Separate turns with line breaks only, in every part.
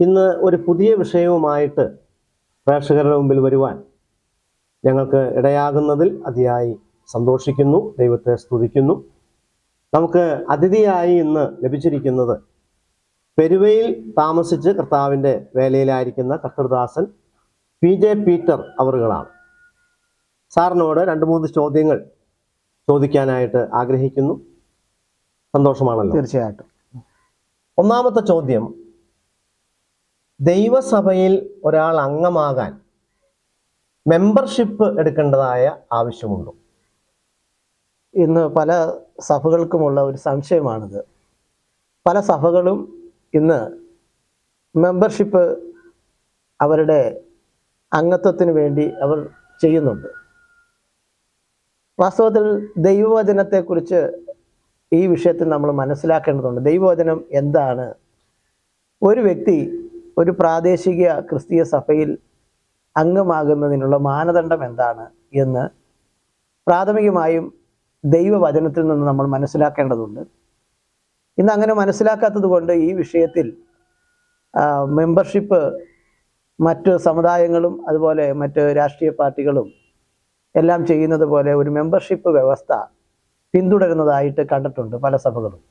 ഇന്ന് ഒരു പുതിയ വിഷയവുമായിട്ട് പ്രേക്ഷകരുടെ മുമ്പിൽ വരുവാൻ ഞങ്ങൾക്ക് ഇടയാകുന്നതിൽ അതിയായി സന്തോഷിക്കുന്നു ദൈവത്തെ സ്തുതിക്കുന്നു. നമുക്ക് അതിഥിയായി ഇന്ന് ലഭിച്ചിരിക്കുന്നത് പെരുവയിൽ താമസിച്ച് കർത്താവിന്റെ വേലയിലായിരിക്കുന്ന കർത്തൃദാസൻ പി ജെ പീറ്റർ അവറുകളാണ്. സാറിനോട് രണ്ട് മൂന്ന് ചോദ്യങ്ങൾ ചോദിക്കാനായിട്ട് ആഗ്രഹിക്കുന്നു. സന്തോഷമാണല്ലോ.
തീർച്ചയായിട്ടും.
ഒന്നാമത്തെ ചോദ്യം ദൈവസഭയിൽ ഒരാൾ അംഗമാകാൻ മെമ്പർഷിപ്പ് എടുക്കേണ്ടതായ ആവശ്യമുണ്ടോ.
ഇന്ന് പല സഭകൾക്കുമുള്ള ഒരു സംശയമാണിത്. പല സഭകളും ഇന്ന് മെമ്പർഷിപ്പ് അവരുടെ അംഗത്വത്തിന് വേണ്ടി അവർ ചെയ്യുന്നുണ്ട്. വാസ്തവത്തിൽ ദൈവവചനത്തെക്കുറിച്ച് ഈ വിഷയത്തിൽ നമ്മൾ മനസ്സിലാക്കേണ്ടതുണ്ട്. ദൈവവചനം എന്താണ്? ഒരു വ്യക്തി ഒരു പ്രാദേശിക ക്രിസ്തീയ സഭയിൽ അംഗമാകുന്നതിനുള്ള മാനദണ്ഡം എന്താണ് എന്ന് പ്രാഥമികമായും ദൈവവചനത്തിൽ നിന്ന് നമ്മൾ മനസ്സിലാക്കേണ്ടതുണ്ട്. ഇന്ന് അങ്ങനെ മനസ്സിലാക്കാത്തത് കൊണ്ട് ഈ വിഷയത്തിൽ മെമ്പർഷിപ്പ് മറ്റ് സമുദായങ്ങളും അതുപോലെ മറ്റ് രാഷ്ട്രീയ പാർട്ടികളും എല്ലാം ചെയ്യുന്നത് പോലെ ഒരു മെമ്പർഷിപ്പ് വ്യവസ്ഥ പിന്തുടരുന്നതായിട്ട് കണ്ടിട്ടുണ്ട് പല സഭകളും.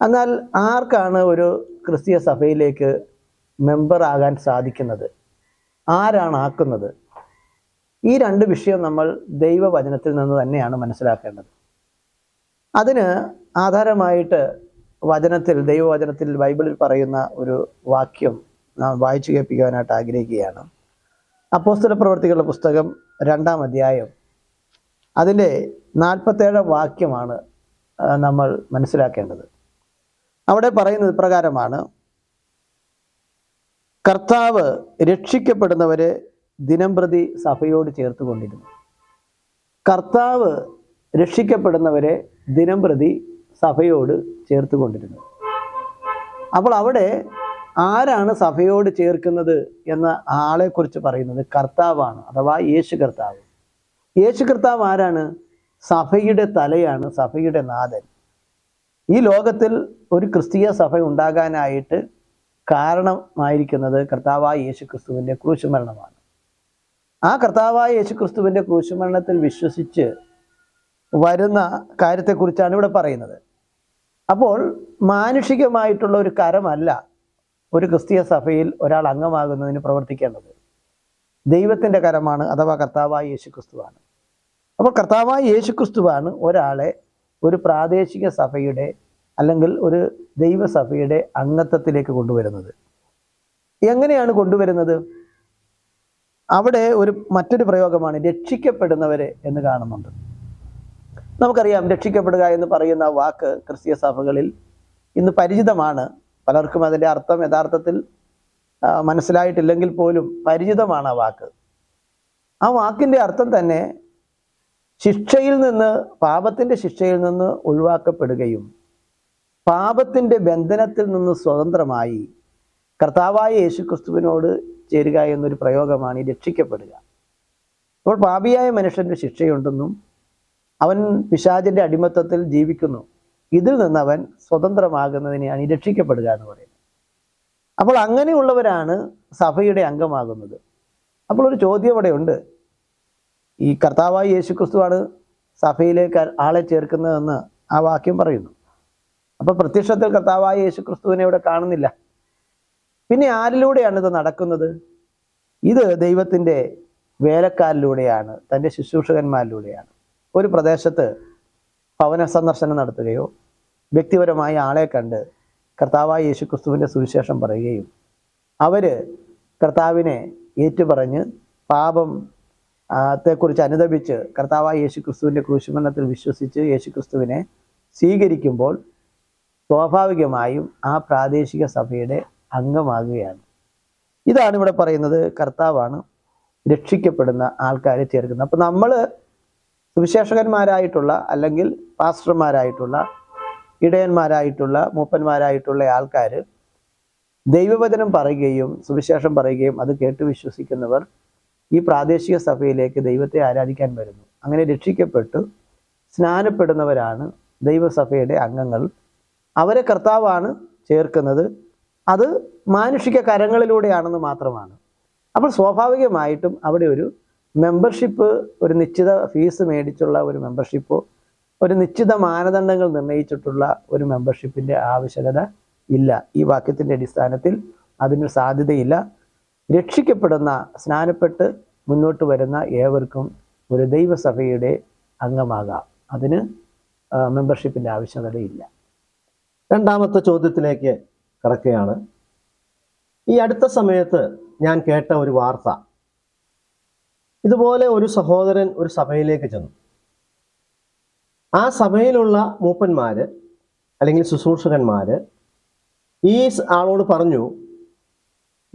എന്നാൽ ആർക്കാണ് ഒരു ക്രിസ്തീയ സഭയിലേക്ക് മെമ്പർ ആകാൻ സാധിക്കുന്നത്. ആരാണ് ആക്കുന്നത്? ഈ രണ്ട് വിഷയം നമ്മൾ ദൈവവചനത്തിൽ നിന്ന് തന്നെയാണ് മനസ്സിലാക്കേണ്ടത്. അതിന് ആധാരമായിട്ട് വചനത്തിൽ ദൈവവചനത്തിൽ ബൈബിളിൽ പറയുന്ന ഒരു വാക്യം നാം വായിച്ചു കേൾപ്പിക്കുവാനായിട്ട് ആഗ്രഹിക്കുകയാണ്. അപ്പോസ്തല പ്രവർത്തികളുടെ പുസ്തകം രണ്ടാം അധ്യായം. അതിന്റെ നാൽപ്പത്തേഴാം വാക്യമാണ് നമ്മൾ മനസ്സിലാക്കേണ്ടത്. അവിടെ പറയുന്നത് പ്രകാരമാണ് കർത്താവ് രക്ഷിക്കപ്പെടുന്നവരെ ദിനംപ്രതി സഭയോട് ചേർത്ത് കൊണ്ടിരുന്നു കർത്താവ് രക്ഷിക്കപ്പെടുന്നവരെ ദിനംപ്രതി സഭയോട് ചേർത്ത് കൊണ്ടിരുന്നു അപ്പോൾ അവിടെ ആരാണ് സഭയോട് ചേർക്കുന്നത് എന്ന ആളെക്കുറിച്ച് പറയുന്നത് കർത്താവാണ് അഥവാ യേശു കർത്താവ്. യേശു കർത്താവ് ആരാണ്? സഭയുടെ തലയാണ് സഭയുടെ നാഥൻ. ഈ ലോകത്തിൽ ഒരു ക്രിസ്തീയ സഭ ഉണ്ടാകാനായിട്ട് കാരണമായിരിക്കുന്നത് കർത്താവായ യേശു ക്രിസ്തുവിന്റെ ക്രൂശുമരണമാണ്. ആ കർത്താവായ യേശു ക്രിസ്തുവിന്റെ ക്രൂശുമരണത്തിൽ വിശ്വസിച്ച് വരുന്ന കാര്യത്തെക്കുറിച്ചാണ് ഇവിടെ പറയുന്നത്. അപ്പോൾ മാനുഷികമായിട്ടുള്ള ഒരു കരമല്ല ഒരു ക്രിസ്തീയ സഭയിൽ ഒരാൾ അംഗമാകുന്നതിന് പ്രവർത്തിക്കേണ്ടത്. ദൈവത്തിന്റെ കരമാണ് അഥവാ കർത്താവായ യേശു ക്രിസ്തുവാണ് അപ്പോൾ കർത്താവായ യേശു ക്രിസ്തുവാണ് ഒരാളെ ഒരു പ്രാദേശിക സഭയുടെ അല്ലെങ്കിൽ ഒരു ദൈവസഭയുടെ അംഗത്വത്തിലേക്ക് കൊണ്ടുവരുന്നത്. എങ്ങനെയാണ് കൊണ്ടുവരുന്നത്? അവിടെ ഒരു മറ്റൊരു പ്രയോഗമാണ് രക്ഷിക്കപ്പെടുന്നവരെ എന്ന് കാണുന്നുണ്ട്. നമുക്കറിയാം രക്ഷിക്കപ്പെടുക എന്ന് പറയുന്ന വാക്ക് ക്രിസ്തീയ സഭകളിൽ ഇന്ന് പരിചിതമാണ്. പലർക്കും അതിന്റെ അർത്ഥം യഥാർത്ഥത്തിൽ മനസ്സിലായിട്ടില്ലെങ്കിൽ പോലും പരിചിതമാണ് ആ വാക്ക്. ആ വാക്കിന്റെ അർത്ഥം തന്നെ ശിക്ഷയിൽ നിന്ന് പാപത്തിന്റെ ശിക്ഷയിൽ നിന്ന് ഒഴിവാക്കപ്പെടുകയും പാപത്തിന്റെ ബന്ധനത്തിൽ നിന്ന് സ്വതന്ത്രമായി കർത്താവായ യേശുക്രിസ്തുവിനോട് ചേരുക എന്നൊരു പ്രയോഗമാണ് ഈ രക്ഷിക്കപ്പെടുക. അപ്പോൾ പാപിയായ മനുഷ്യന്റെ ശിക്ഷയുണ്ടെന്നും അവൻ പിശാചിന്റെ അടിമത്തത്തിൽ ജീവിക്കുന്നു. ഇതിൽ നിന്ന് അവൻ സ്വതന്ത്രമാകുന്നതിനെയാണ് ഈ രക്ഷിക്കപ്പെടുക എന്ന് പറയുന്നത്. അപ്പോൾ അങ്ങനെയുള്ളവരാണ് സഭയുടെ അംഗമാകുന്നത്. അപ്പോൾ ഒരു ചോദ്യം ഇവിടെ ഉണ്ട്. ഈ കർത്താവായ യേശു ക്രിസ്തുവാണ് സഭയിലേക്ക് ആളെ ചേർക്കുന്നതെന്ന് ആ വാക്യം പറയുന്നു. അപ്പൊ പ്രത്യക്ഷത്തിൽ കർത്താവായ യേശു ക്രിസ്തുവിനെ ഇവിടെ കാണുന്നില്ല. പിന്നെ ആരിലൂടെയാണ് ഇത് നടക്കുന്നത്? ഇത് ദൈവത്തിന്റെ വേലക്കാരിലൂടെയാണ് തന്റെ ശുശ്രൂഷകന്മാരിലൂടെയാണ്. ഒരു പ്രദേശത്ത് ഭവന സന്ദർശനം നടത്തുകയോ വ്യക്തിപരമായി ആളെ കണ്ട് കർത്താവായ യേശു ക്രിസ്തുവിന്റെ സുവിശേഷം പറയുകയും അവർ കർത്താവിനെ ഏറ്റുപറഞ്ഞ് പാപം ത്തെക്കുറിച്ച് അനുദപിച്ച് കർത്താവായ യേശു ക്രിസ്തുവിന്റെ ക്രൂശുമരണത്തിൽ വിശ്വസിച്ച് യേശു ക്രിസ്തുവിനെ സ്വീകരിക്കുമ്പോൾ സ്വാഭാവികമായും ആ പ്രാദേശിക സഭയുടെ അംഗമാകുകയാണ്. ഇതാണ് ഇവിടെ പറയുന്നത് കർത്താവാണ് രക്ഷിക്കപ്പെടുന്ന ആൾക്കാരെ ചേർക്കുന്നത്. അപ്പം നമ്മൾ സുവിശേഷകന്മാരായിട്ടുള്ള അല്ലെങ്കിൽ പാസ്റ്റർമാരായിട്ടുള്ള ഇടയന്മാരായിട്ടുള്ള മൂപ്പന്മാരായിട്ടുള്ള ആൾക്കാർ ദൈവവചനം പറയുകയും സുവിശേഷം പറയുകയും അത് കേട്ട് വിശ്വസിക്കുന്നവർ ഈ പ്രാദേശിക സഭയിലേക്ക് ദൈവത്തെ ആരാധിക്കാൻ വരുന്നു. അങ്ങനെ രക്ഷിക്കപ്പെട്ടു സ്നാനപ്പെടുന്നവരാണ് ദൈവസഭയുടെ അംഗങ്ങൾ. അവരെ കർത്താവാണ് ചേർക്കുന്നത്. അത് മാനുഷിക കരങ്ങളിലൂടെയാണെന്ന് മാത്രമാണ്. അപ്പോൾ സ്വാഭാവികമായിട്ടും അവിടെ ഒരു മെമ്പർഷിപ്പ് ഒരു നിശ്ചിത ഫീസ് മേടിച്ചുള്ള ഒരു മെമ്പർഷിപ്പോ ഒരു നിശ്ചിത മാനദണ്ഡങ്ങൾ നിർണയിച്ചിട്ടുള്ള ഒരു മെമ്പർഷിപ്പിന്റെ ആവശ്യകത ഇല്ല. ഈ വാക്യത്തിന്റെ അടിസ്ഥാനത്തിൽ അതിന് സാധ്യതയില്ല. രക്ഷിക്കപ്പെടുന്ന സ്നാനപ്പെട്ട് മുന്നോട്ട് വരുന്ന ഏവർക്കും ഒരു ദൈവസഭയുടെ അംഗമാകാം. അതിന് മെമ്പർഷിപ്പിന്റെ ആവശ്യകതയില്ല.
രണ്ടാമത്തെ ചോദ്യത്തിലേക്ക് കടക്കുകയാണ്. ഈ അടുത്ത സമയത്ത് ഞാൻ കേട്ട ഒരു വാർത്ത. ഇതുപോലെ ഒരു സഹോദരൻ ഒരു സഭയിലേക്ക് ചെന്നു. ആ സഭയിലുള്ള മൂപ്പന്മാര് അല്ലെങ്കിൽ ശുശ്രൂഷകന്മാര് ഈ ആളോട് പറഞ്ഞു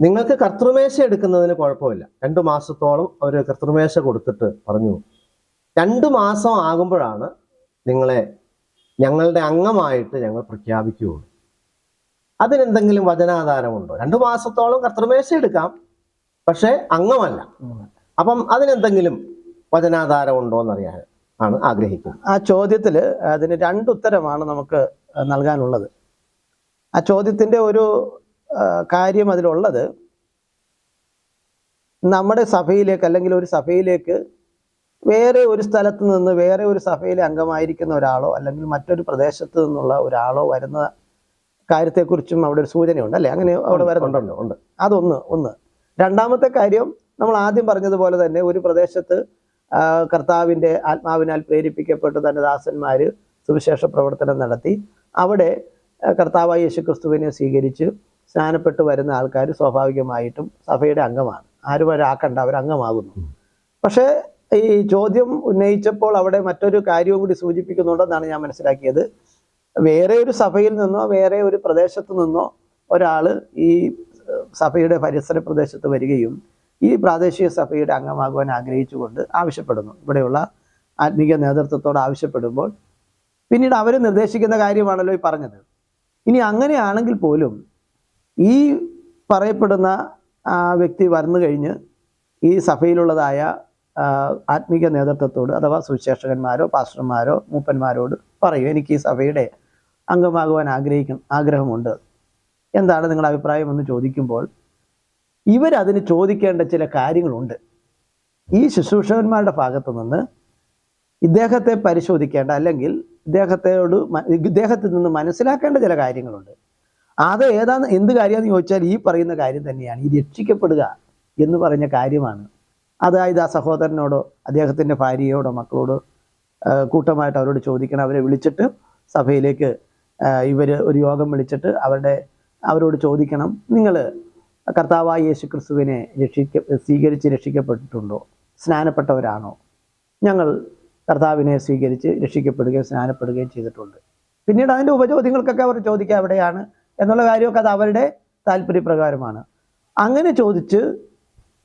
നിങ്ങൾക്ക് കർത്തൃമേശ എടുക്കുന്നതിന് കുഴപ്പമില്ല. രണ്ടു മാസത്തോളം അവർ കർത്തൃമേശ കൊടുത്തിട്ട് പറഞ്ഞു. രണ്ടു മാസം ആകുമ്പോഴാണ് നിങ്ങളെ ഞങ്ങളുടെ അംഗമായിട്ട് ഞങ്ങൾ പ്രഖ്യാപിക്കുകയുള്ളൂ. അതിനെന്തെങ്കിലും വചനാധാരമുണ്ടോ? രണ്ടു മാസത്തോളം കർത്തൃമേശ എടുക്കാം പക്ഷേ അംഗമല്ല. അപ്പം അതിനെന്തെങ്കിലും വചനാധാരമുണ്ടോ എന്നറിയാൻ ആണ് ആഗ്രഹിക്കുന്നത്.
ആ ചോദ്യത്തിൽ അതിന് രണ്ടുത്തരമാണ് നമുക്ക് നൽകാനുള്ളത്. ആ ചോദ്യത്തിന്റെ ഒരു കാര്യം അതിലുള്ളത്. നമ്മുടെ സഭയിലേക്ക് അല്ലെങ്കിൽ ഒരു സഭയിലേക്ക് വേറെ ഒരു സ്ഥലത്ത് നിന്ന് വേറെ ഒരു സഭയിലെ അംഗമായിരിക്കുന്ന ഒരാളോ അല്ലെങ്കിൽ മറ്റൊരു പ്രദേശത്ത് നിന്നുള്ള ഒരാളോ വരുന്ന കാര്യത്തെക്കുറിച്ചും അവിടെ ഒരു സൂചനയുണ്ട് അല്ലേ? അങ്ങനെ അവിടെ വരുന്നുണ്ട്.
ഉണ്ട്
അതൊന്ന് ഒന്ന്. രണ്ടാമത്തെ കാര്യം നമ്മൾ ആദ്യം പറഞ്ഞതുപോലെ തന്നെ ഒരു പ്രദേശത്ത് കർത്താവിന്റെ ആത്മാവിനാൽ പ്രേരിപ്പിക്കപ്പെട്ട് തന്റെ ദാസന്മാർ സുവിശേഷ പ്രവർത്തനം നടത്തി. അവിടെ കർത്താവായ യേശു ക്രിസ്തുവിനെ സ്വീകരിച്ച് സ്നാനപ്പെട്ട് വരുന്ന ആൾക്കാർ സ്വാഭാവികമായിട്ടും സഭയുടെ അംഗമാണ്. ആരും അവരാക്കണ്ട അവർ അംഗമാകുന്നു പക്ഷേ ഈ ചോദ്യം ഉന്നയിച്ചപ്പോൾ അവിടെ മറ്റൊരു കാര്യവും കൂടി സൂചിപ്പിക്കുന്നുണ്ടെന്നാണ് ഞാൻ മനസ്സിലാക്കിയത്. വേറെ ഒരു സഭയിൽ നിന്നോ വേറെ ഒരു പ്രദേശത്ത് നിന്നോ ഒരാൾ ഈ സഭയുടെ പരിസര പ്രദേശത്ത് വരികയും ഈ പ്രാദേശിക സഭയുടെ അംഗമാകുവാൻ ആഗ്രഹിച്ചുകൊണ്ട് ആവശ്യപ്പെടുന്നു. ഇവിടെയുള്ള ആത്മീയ നേതൃത്വത്തോട് ആവശ്യപ്പെടുമ്പോൾ പിന്നീട് അവർ നിർദ്ദേശിക്കുന്ന കാര്യമാണല്ലോ ഈ പറഞ്ഞത്. ഇനി അങ്ങനെയാണെങ്കിൽ പോലും ഈ പറയപ്പെടുന്ന വ്യക്തി വന്നു കഴിഞ്ഞ് ഈ സഭയിലുള്ളതായ ആത്മീക നേതൃത്വത്തോട് അഥവാ സുവിശേഷകന്മാരോ പാസ്റ്റർമാരോ മൂപ്പന്മാരോട് പറയും. എനിക്ക് ഈ സഭയുടെ അംഗമാകുവാൻ ആഗ്രഹിക്കും ആഗ്രഹമുണ്ട്. എന്താണ് നിങ്ങളുടെ അഭിപ്രായം എന്ന് ചോദിക്കുമ്പോൾ ഇവരതിന് ചോദിക്കേണ്ട ചില കാര്യങ്ങളുണ്ട്. ഈ ശുശ്രൂഷകന്മാരുടെ ഭാഗത്തു നിന്ന് ഇദ്ദേഹത്തെ പരിശോധിക്കേണ്ട അല്ലെങ്കിൽ ഇദ്ദേഹത്തോട് ഇദ്ദേഹത്തിൽ നിന്ന് മനസ്സിലാക്കേണ്ട ചില കാര്യങ്ങളുണ്ട്. അത് ഏതാണ് എന്ത് കാര്യമാണെന്ന് ചോദിച്ചാൽ ഈ പറയുന്ന കാര്യം തന്നെയാണ്. ഈ രക്ഷിക്കപ്പെടുക എന്ന് പറഞ്ഞ കാര്യമാണ്. അതായത് ആ സഹോദരനോടോ അദ്ദേഹത്തിന്റെ ഭാര്യയോടോ മക്കളോടോ കൂട്ടമായിട്ട് അവരോട് ചോദിക്കണം. അവരെ വിളിച്ചിട്ട് സഭയിലേക്ക് ഇവർ ഒരു യോഗം വിളിച്ചിട്ട് അവരുടെ അവരോട് ചോദിക്കണം. നിങ്ങൾ കർത്താവായ യേശു ക്രിസ്തുവിനെ രക്ഷിക്ക സ്വീകരിച്ച് രക്ഷിക്കപ്പെട്ടിട്ടുണ്ടോ? സ്നാനപ്പെട്ടവരാണോ? ഞങ്ങൾ കർത്താവിനെ സ്വീകരിച്ച് രക്ഷിക്കപ്പെടുകയും സ്നാനപ്പെടുകയും ചെയ്തിട്ടുണ്ട്. പിന്നീട് അതിന്റെ ഉപചോദ്യങ്ങൾക്കൊക്കെ അവർ ചോദിക്കുക എവിടെയാണ് എന്നുള്ള കാര്യമൊക്കെ അത് അവരുടെ താല്പര്യപ്രകാരമാണ്. അങ്ങനെ ചോദിച്ച്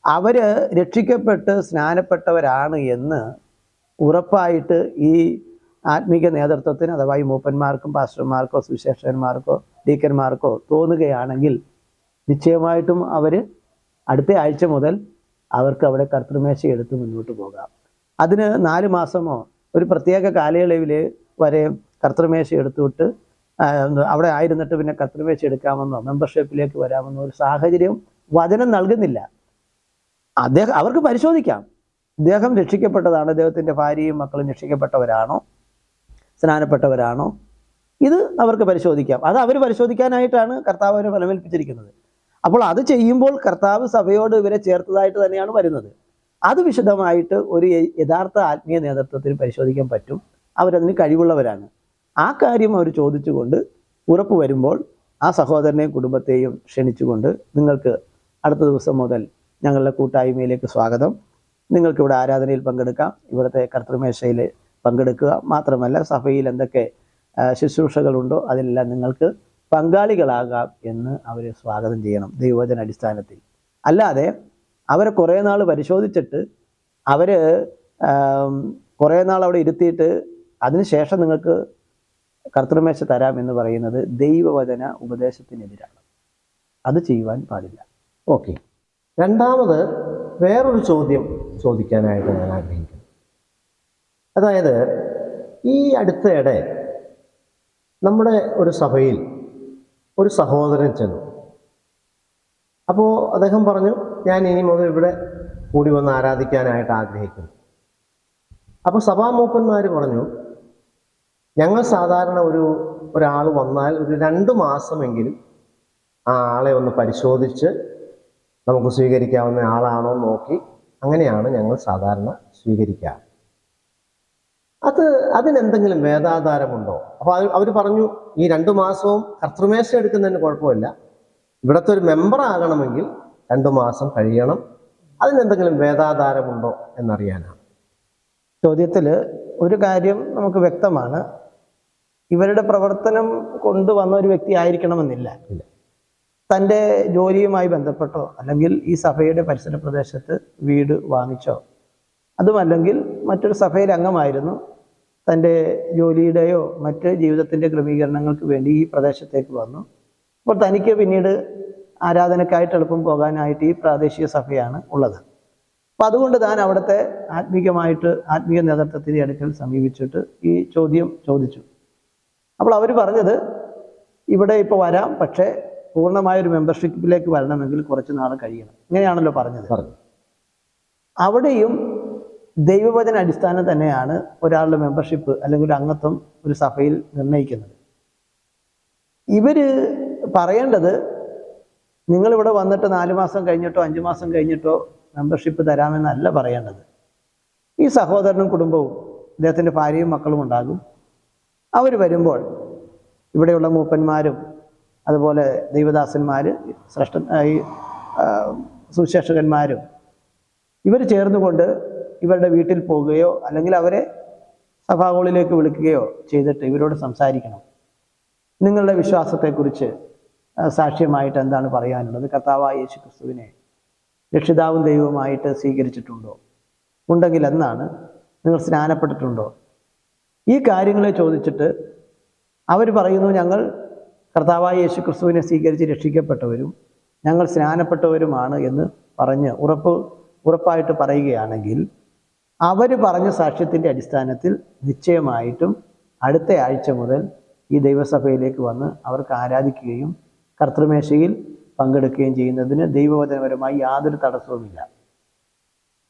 അവർ രക്ഷിക്കപ്പെട്ട് സ്നാനപ്പെട്ടവരാണ് എന്ന് ഉറപ്പായിട്ട് ഈ ആത്മീക നേതൃത്വത്തിന് അഥവാ ഈ മൂപ്പന്മാർക്കും പാസ്റ്റർമാർക്കോ സുവിശേഷന്മാർക്കോ ഡീക്കന്മാർക്കോ തോന്നുകയാണെങ്കിൽ നിശ്ചയമായിട്ടും അവർ അടുത്ത ആഴ്ച മുതൽ അവർക്ക് അവിടെ കർത്തൃമേശ എടുത്ത് മുന്നോട്ട് പോകാം. അതിന് നാല് മാസമോ ഒരു പ്രത്യേക കാലയളവിൽ വരെ കർത്തൃമേശ എടുത്തുവിട്ട് അവിടെ ആയിരുന്നിട്ട് പിന്നെ കർത്തൃമേശ എടുക്കാമെന്നോ മെമ്പർഷിപ്പിലേക്ക് വരാമെന്നോ ഒരു സാഹചര്യം വചനം നൽകുന്നില്ല. അദ്ദേഹം അവർക്ക് പരിശോധിക്കാം. ദേഹം രക്ഷിക്കപ്പെട്ടതാണ് അദ്ദേഹത്തിന്റെ ഭാര്യയും മക്കളും രക്ഷിക്കപ്പെട്ടവരാണോ? സ്നാനപ്പെട്ടവരാണോ? ഇത് അവർക്ക് പരിശോധിക്കാം. അത് അവർ പരിശോധിക്കാനായിട്ടാണ് കർത്താവ് അവരെ ഫലമേൽപ്പിച്ചിരിക്കുന്നത്. അപ്പോൾ അത് ചെയ്യുമ്പോൾ കർത്താവ് സഭയോട് ഇവരെ ചേർത്തതായിട്ട് തന്നെയാണ് വരുന്നത്. അത് വിശദമായിട്ട് ഒരു യഥാർത്ഥ ആത്മീയ നേതൃത്വത്തിന് പരിശോധിക്കാൻ പറ്റും. അവരതിന് കഴിവുള്ളവരാണ്. ആ കാര്യം അവർ ചോദിച്ചുകൊണ്ട് ഉറപ്പ് വരുമ്പോൾ ആ സഹോദരനെയും കുടുംബത്തെയും ക്ഷണിച്ചുകൊണ്ട് നിങ്ങൾക്ക് അടുത്ത ദിവസം മുതൽ ഞങ്ങളുടെ കൂട്ടായ്മയിലേക്ക് സ്വാഗതം. നിങ്ങൾക്കിവിടെ ആരാധനയിൽ പങ്കെടുക്കാം. ഇവിടുത്തെ കർത്തൃമേശയിൽ പങ്കെടുക്കുക. മാത്രമല്ല സഭയിൽ എന്തൊക്കെ ശുശ്രൂഷകളുണ്ടോ അതിലെല്ലാം നിങ്ങൾക്ക് പങ്കാളികളാകാം എന്ന് അവരെ സ്വാഗതം ചെയ്യണം ദൈവവചന അടിസ്ഥാനത്തിൽ. അല്ലാതെ അവരെ കുറേ നാൾ പരിശോധിച്ചിട്ട് അവർ കുറേ നാൾ അവിടെ ഇരുത്തിയിട്ട് അതിനുശേഷം നിങ്ങൾക്ക് കർത്തൃമേശ തരാം എന്ന് പറയുന്നത് ദൈവവചന ഉപദേശത്തിനെതിരാണ്. അത് ചെയ്യുവാൻ പാടില്ല.
ഓക്കെ. രണ്ടാമത് വേറൊരു ചോദ്യം ചോദിക്കാനായിട്ട് ഞാൻ ആഗ്രഹിക്കുന്നു. അതായത് ഈ അടുത്തയിടെ നമ്മുടെ ഒരു സഭയിൽ ഒരു സഹോദരൻ ചെന്നു. അപ്പോൾ അദ്ദേഹം പറഞ്ഞു ഞാൻ ഇനി മുതൽ ഇവിടെ കൂടി വന്ന് ആരാധിക്കാനായിട്ട് ആഗ്രഹിക്കുന്നു. അപ്പോൾ സഭാമൂപ്പന്മാർ പറഞ്ഞു ഞങ്ങൾ സാധാരണ ഒരു ഒരാൾ വന്നാൽ ഒരു രണ്ട് മാസമെങ്കിലും ആ ആളെ ഒന്ന് പരിശോധിച്ച് നമുക്ക് സ്വീകരിക്കാവുന്ന ആളാണോ നോക്കി അങ്ങനെയാണ് ഞങ്ങൾ സാധാരണ സ്വീകരിക്കാറ്. അത് അതിനെന്തെങ്കിലും വേദാധാരമുണ്ടോ? അപ്പോൾ അവർ പറഞ്ഞു ഈ രണ്ടു മാസവും കർത്തൃമേശ എടുക്കുന്നതിന് കുഴപ്പമില്ല. ഇവിടുത്തെ ഒരു മെമ്പർ ആകണമെങ്കിൽ രണ്ടു മാസം കഴിയണം. അതിനെന്തെങ്കിലും വേദാധാരമുണ്ടോ എന്നറിയാനാണ്.
ചോദ്യത്തിൽ ഒരു കാര്യം നമുക്ക് വ്യക്തമാണ്. ഇവരുടെ പ്രവർത്തനം കൊണ്ടുവന്ന ഒരു വ്യക്തി ആയിരിക്കണമെന്നില്ല. തന്റെ ജോലിയുമായി ബന്ധപ്പെട്ടോ അല്ലെങ്കിൽ ഈ സഭയുടെ പരിസര പ്രദേശത്ത് വീട് വാങ്ങിച്ചോ. അതുമല്ലെങ്കിൽ മറ്റൊരു സഭയിൽ അംഗമായിരുന്നു തന്റെ ജോലിയുടെയോ മറ്റ് ജീവിതത്തിന്റെ ക്രമീകരണങ്ങൾക്ക് വേണ്ടി ഈ പ്രദേശത്തേക്ക് വന്നു. അപ്പോൾ തനിക്ക് പിന്നീട് ആരാധനക്കായിട്ട് എളുപ്പം പോകാനായിട്ട് ഈ പ്രാദേശിക സഭയാണ് ഉള്ളത്. അപ്പം അതുകൊണ്ട് താൻ അവിടുത്തെ ആത്മീകമായിട്ട് ആത്മീയ നേതൃത്വത്തിന്റെ അടുക്കൽ സമീപിച്ചിട്ട് ഈ ചോദ്യം ചോദിച്ചു. അപ്പോൾ അവർ പറഞ്ഞത് ഇവിടെ ഇപ്പോൾ വരാം പക്ഷേ പൂർണമായ ഒരു മെമ്പർഷിപ്പിലേക്ക് വരണമെങ്കിൽ കുറച്ച് നാൾ കഴിയണം. ഇങ്ങനെയാണല്ലോ പറഞ്ഞത്.
പറഞ്ഞു
അവിടെയും ദൈവവചന അടിസ്ഥാനം തന്നെയാണ് ഒരാളുടെ മെമ്പർഷിപ്പ് അല്ലെങ്കിൽ ഒരു അംഗത്വം ഒരു സഭയിൽ നിർണയിക്കുന്നത്. ഇവർ പറയേണ്ടത് നിങ്ങളിവിടെ വന്നിട്ട് നാല് മാസം കഴിഞ്ഞിട്ടോ അഞ്ച് മാസം കഴിഞ്ഞിട്ടോ മെമ്പർഷിപ്പ് തരാമെന്നല്ല പറയേണ്ടത്. ഈ സഹോദരനും കുടുംബവും അദ്ദേഹത്തിന്റെ ഭാര്യയും മക്കളും ഉണ്ടാകും. അവർ വരുമ്പോൾ ഇവിടെയുള്ള മൂപ്പന്മാരും അതുപോലെ ദൈവദാസന്മാർ ശ്രേഷ്ഠ ഈ സുശേഷകന്മാരും ഇവർ ചേർന്നുകൊണ്ട് ഇവരുടെ വീട്ടിൽ പോകുകയോ അല്ലെങ്കിൽ അവരെ സഭാഹോളിലേക്ക് വിളിക്കുകയോ ചെയ്തിട്ട് ഇവരോട് സംസാരിക്കണം. നിങ്ങളുടെ വിശ്വാസത്തെക്കുറിച്ച് സാക്ഷ്യമായിട്ട് എന്താണ് പറയാനുള്ളത്? കർത്താവായ യേശു ക്രിസ്തുവിനെ രക്ഷിതാവും ദൈവവുമായിട്ട് സ്വീകരിച്ചിട്ടുണ്ടോ? ഉണ്ടെങ്കിൽ എന്നാണ് നിങ്ങൾ സ്നാനപ്പെട്ടിട്ടുണ്ടോ? ഈ കാര്യങ്ങളെ ചോദിച്ചിട്ട് അവർ പറയുന്നു ഞങ്ങൾ കർത്താവായ യേശു ക്രിസ്തുവിനെ സ്വീകരിച്ച് രക്ഷിക്കപ്പെട്ടവരും ഞങ്ങൾ സ്നാനപ്പെട്ടവരുമാണ് എന്ന് പറഞ്ഞ് ഉറപ്പ് ഉറപ്പായിട്ട് പറയുകയാണെങ്കിൽ അവർ പറഞ്ഞ സാക്ഷ്യത്തിന്റെ അടിസ്ഥാനത്തിൽ നിശ്ചയമായിട്ടും അടുത്ത ആഴ്ച മുതൽ ഈ ദൈവസഭയിലേക്ക് വന്ന് അവർക്ക് ആരാധിക്കുകയും കർത്തൃമേശയിൽ പങ്കെടുക്കുകയും ചെയ്യുന്നതിന് ദൈവവചനപരമായി യാതൊരു തടസ്സവുമില്ല.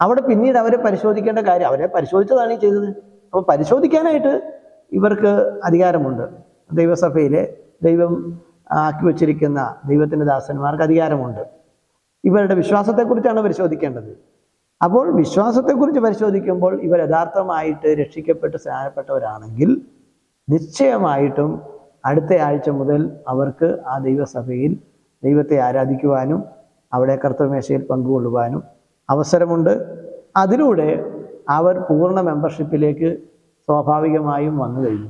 അവിടെ പിന്നീട് അവരെ പരിശോധിക്കേണ്ട കാര്യം അവരെ പരിശോധിച്ചതാണ് ഈ ചെയ്തത്. അപ്പോൾ പരിശോധിക്കാനായിട്ട് ഇവർക്ക് അധികാരമുണ്ട് ദൈവസഭയിലെ ദൈവം ആക്കി വച്ചിരിക്കുന്ന ദൈവത്തിന്റെ ദാസന്മാർക്ക് അധികാരമുണ്ട്. ഇവരുടെ വിശ്വാസത്തെക്കുറിച്ചാണ് പരിശോധിക്കേണ്ടത്. അപ്പോൾ വിശ്വാസത്തെക്കുറിച്ച് പരിശോധിക്കുമ്പോൾ ഇവർ യഥാർത്ഥമായിട്ട് രക്ഷിക്കപ്പെട്ട് സ്നാനപ്പെട്ടവരാണെങ്കിൽ നിശ്ചയമായിട്ടും അടുത്ത ആഴ്ച മുതൽ അവർക്ക് ആ ദൈവസഭയിൽ ദൈവത്തെ ആരാധിക്കുവാനും അവിടെ കർത്തമേശയിൽ പങ്കുകൊള്ളുവാനും അവസരമുണ്ട്. അതിലൂടെ അവർ പൂർണ മെമ്പർഷിപ്പിലേക്ക് സ്വാഭാവികമായും വന്നു കഴിഞ്ഞു.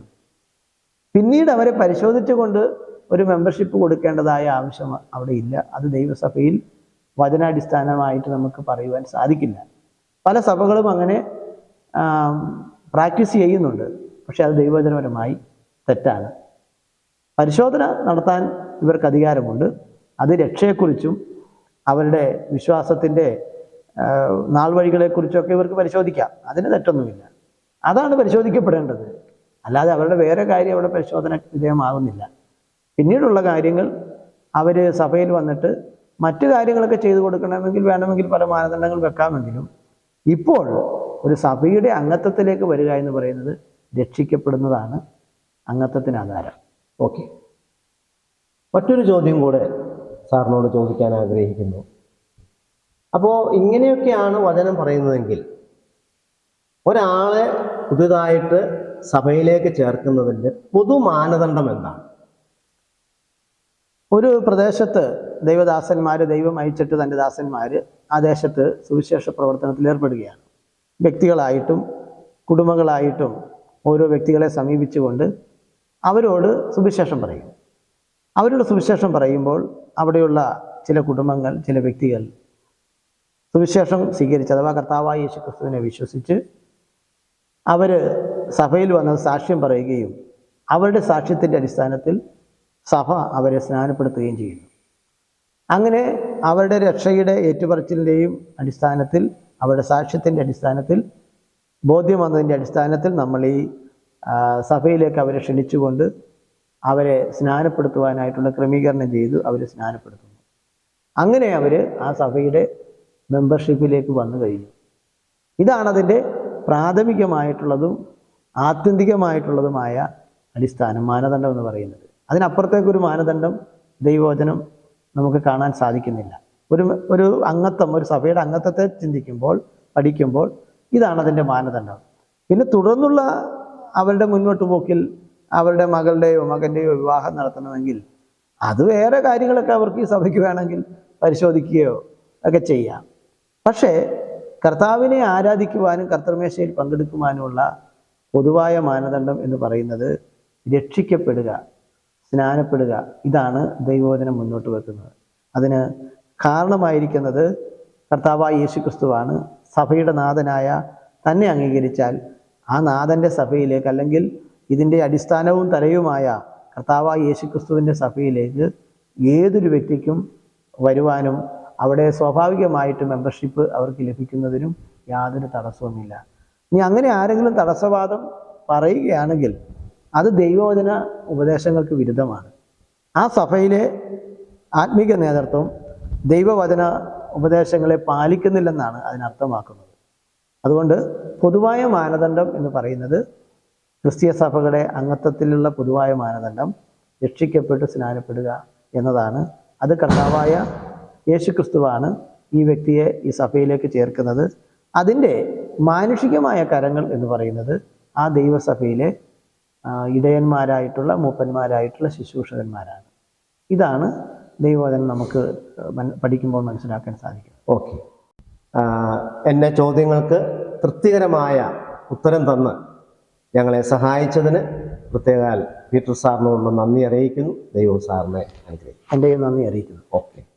പിന്നീട് അവരെ പരിശോധിച്ചുകൊണ്ട് ഒരു മെമ്പർഷിപ്പ് കൊടുക്കേണ്ടതായ ആവശ്യം അവിടെ ഇല്ല. അത് ദൈവസഭയിൽ വചനാടിസ്ഥാനമായിട്ട് നമുക്ക് പറയുവാൻ സാധിക്കില്ല. പല സഭകളും അങ്ങനെ പ്രാക്ടീസ് ചെയ്യുന്നുണ്ട്. പക്ഷെ അത് ദൈവവചനപരമായി തെറ്റാണ്. പരിശോധന നടത്താൻ ഇവർക്ക് അധികാരമുണ്ട്. അത് രക്ഷയെക്കുറിച്ചും അവരുടെ വിശ്വാസത്തിന്റെ നാൾ വഴികളെക്കുറിച്ചൊക്കെ ഇവർക്ക് പരിശോധിക്കാം. അതിന് തെറ്റൊന്നുമില്ല. അതാണ് പരിശോധിക്കപ്പെടേണ്ടത്. അല്ലാതെ അവരുടെ വേറെ കാര്യം അവിടെ പരിശോധന വിധേയമാകുന്നില്ല. പിന്നീടുള്ള കാര്യങ്ങൾ അവർ സഭയിൽ വന്നിട്ട് മറ്റു കാര്യങ്ങളൊക്കെ ചെയ്തു കൊടുക്കണമെങ്കിൽ വേണമെങ്കിൽ പല മാനദണ്ഡങ്ങൾ വെക്കാമെങ്കിലും ഇപ്പോൾ ഒരു സഭയുടെ അംഗത്വത്തിലേക്ക് വരിക എന്ന് പറയുന്നത് രക്ഷിക്കപ്പെടുന്നതാണ് അംഗത്വത്തിന് ആധാരം.
ഓക്കെ. മറ്റൊരു ചോദ്യം കൂടെ സാറിനോട് ചോദിക്കാൻ ആഗ്രഹിക്കുന്നു. അപ്പോൾ ഇങ്ങനെയൊക്കെയാണ് വചനം പറയുന്നതെങ്കിൽ ഒരാളെ പുതുതായിട്ട് സഭയിലേക്ക് ചേർക്കുന്നതിന്റെ പൊതു മാനദണ്ഡം എന്താണ്?
ഒരു പ്രദേശത്ത് ദൈവദാസന്മാർ ദൈവം അയച്ചിട്ട് തന്റെ ദാസന്മാർ ആ ദേശത്ത് സുവിശേഷ പ്രവർത്തനത്തിൽ ഏർപ്പെടുകയാണ്. വ്യക്തികളായിട്ടും കുടുംബങ്ങളായിട്ടും ഓരോ വ്യക്തികളെ സമീപിച്ചുകൊണ്ട് അവരോട് സുവിശേഷം പറയും. അവരോട് സുവിശേഷം പറയുമ്പോൾ അവിടെയുള്ള ചില കുടുംബങ്ങൾ ചില വ്യക്തികൾ സുവിശേഷം സ്വീകരിച്ച് അഥവാ കർത്താവായ യേശു ക്രിസ്തുവിനെ വിശ്വസിച്ച് അവർ സഭയിൽ വന്ന് സാക്ഷ്യം പറയുകയും അവരുടെ സാക്ഷ്യത്തിന്റെ അടിസ്ഥാനത്തിൽ സഭ അവരെ സ്നാനപ്പെടുത്തുകയും ചെയ്യുന്നു. അങ്ങനെ അവരുടെ രക്ഷയുടെ ഏറ്റുപറച്ചിലിന്റെയും അടിസ്ഥാനത്തിൽ അവരുടെ സാക്ഷ്യത്തിന്റെ അടിസ്ഥാനത്തിൽ ബോധ്യം വന്നതിന്റെ അടിസ്ഥാനത്തിൽ നമ്മൾ ഈ സഭയിലേക്ക് അവരെ ക്ഷണിച്ചുകൊണ്ട് അവരെ സ്നാനപ്പെടുത്തുവാനായിട്ടുള്ള ക്രമീകരണം ചെയ്തു അവരെ സ്നാനപ്പെടുത്തുന്നു. അങ്ങനെ അവർ ആ സഭയുടെ മെമ്പർഷിപ്പിലേക്ക് വന്നു കഴിഞ്ഞു. ഇതാണതിന്റെ പ്രാഥമികമായിട്ടുള്ളതും ആത്യന്തികമായിട്ടുള്ളതുമായ അടിസ്ഥാനം മാനദണ്ഡം എന്ന് പറയുന്നത്. അതിനപ്പുറത്തേക്കൊരു മാനദണ്ഡം ദൈവവചനം നമുക്ക് കാണാൻ സാധിക്കുന്നില്ല. ഒരു ഒരു അംഗത്വം ഒരു സഭയുടെ അംഗത്വത്തെ ചിന്തിക്കുമ്പോൾ പഠിക്കുമ്പോൾ ഇതാണ് അതിന്റെ മാനദണ്ഡം. പിന്നെ തുടർന്നുള്ള അവരുടെ മുന്നോട്ട് പോക്കിൽ അവരുടെ മകളുടെയോ മകന്റെയോ വിവാഹം നടത്തണമെങ്കിൽ അത് വേറെ കാര്യങ്ങളൊക്കെ അവർക്ക് ഈ സഭയ്ക്ക് വേണമെങ്കിൽ പരിശോധിക്കുകയോ ഒക്കെ ചെയ്യാം. പക്ഷേ കർത്താവിനെ ആരാധിക്കുവാനും കർത്തർമേശയിൽ പങ്കെടുക്കുവാനുമുള്ള പൊതുവായ മാനദണ്ഡം എന്ന് പറയുന്നത് രക്ഷിക്കപ്പെടുക സ്നാനപ്പെടുക ഇതാണ് ദൈവോധനം മുന്നോട്ട് വെക്കുന്നത്. അതിന് കാരണമായിരിക്കുന്നത് കർത്താവായ യേശു ക്രിസ്തുവാണ് സഭയുടെ നാഥനായ തന്നെ അംഗീകരിച്ചാൽ ആ നാഥന്റെ സഭയിലേക്ക് അല്ലെങ്കിൽ ഇതിന്റെ അടിസ്ഥാനവും തലയുമായ കർത്താവായ യേശു ക്രിസ്തുവിന്റെ സഭയിലേക്ക് ഏതൊരു വ്യക്തിക്കും വരുവാനും അവിടെ സ്വാഭാവികമായിട്ട് മെമ്പർഷിപ്പ് അവർക്ക് ലഭിക്കുന്നതിനും യാതൊരു തടസ്സവുമില്ല. ഇനി അങ്ങനെ ആരെങ്കിലും തടസ്സവാദം പറയുകയാണെങ്കിൽ അത് ദൈവവചന ഉപദേശങ്ങൾക്ക് വിരുദ്ധമാണ്. ആ സഭയിലെ ആത്മീക നേതൃത്വം ദൈവവചന ഉപദേശങ്ങളെ പാലിക്കുന്നില്ലെന്നാണ് അതിനർത്ഥമാക്കുന്നത്. അതുകൊണ്ട് പൊതുവായ മാനദണ്ഡം എന്ന് പറയുന്നത് ക്രിസ്തീയ സഭകളുടെ അംഗത്വത്തിലുള്ള പൊതുവായ മാനദണ്ഡം രക്ഷിക്കപ്പെട്ട് സ്നാനപ്പെടുക എന്നതാണ്. അത് കർത്താവായ യേശു ക്രിസ്തുവാണ് ഈ വ്യക്തിയെ ഈ സഭയിലേക്ക് ചേർക്കുന്നത്. അതിന്റെ മാനുഷികമായ കരങ്ങൾ എന്ന് പറയുന്നത് ആ ദൈവസഭയിലെ ഇടയന്മാരായിട്ടുള്ള മൂപ്പന്മാരായിട്ടുള്ള ശുശ്രൂഷകന്മാരാണ്. ഇതാണ് ദൈവവചനം നമുക്ക് പഠിക്കുമ്പോൾ മനസ്സിലാക്കാൻ സാധിക്കും
ഓക്കെ. എന്നെ ചോദ്യങ്ങൾക്ക് തൃപ്തികരമായ ഉത്തരം തന്ന് ഞങ്ങളെ സഹായിച്ചതിന് പ്രത്യേകാൽ പീറ്റർ സാറിനോടുള്ള നന്ദി അറിയിക്കുന്നു. ദൈവം സാറിനെ അനുഗ്രഹിക്കും.
എന്റെ നന്ദി അറിയിക്കുന്നു.
ഓക്കെ.